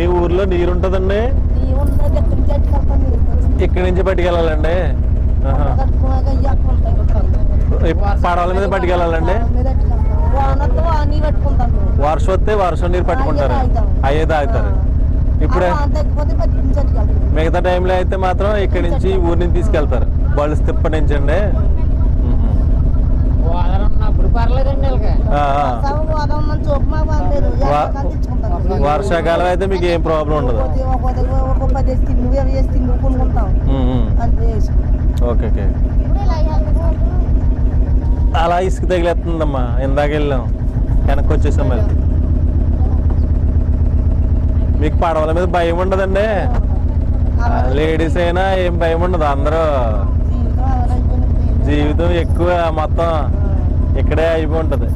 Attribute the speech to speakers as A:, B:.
A: మీ ఊర్లో నీరు ఉంటుందండి ఇక్కడి నుంచి పట్టుకెళ్ళాలండి? పడవల మీద పట్టుకెళ్ళాలండి. వర్షం వస్తే వర్షం నీరు పట్టుకుంటారు.
B: అయ్యే తాగుతాం.
A: అయ్యే తాగుతారు. ఇప్పుడే. మిగతా టైంలో అయితే మాత్రం ఇక్కడి నుంచి ఊరి నుంచి తీసుకెళ్తారు. బళ్ళు తిప్ప నుంచి అండి వర్షాకాలం అయితే మీకు ఏం ప్రాబ్లం ఉండదు. Okay okay. అలా ఇసుక తగిలేస్తుందమ్మా. ఇందాక వెళ్ళాం. వెనక్కి వచ్చేసాం మళ్ళీ మీకు పడవల మీద భయం ఉండదండి. లేడీస్ అయినా ఏం భయం ఉండదు. అందరూ జీవితం ఎక్కువ మొత్తం ఇక్కడే అయిపోయి ఉంటుంది.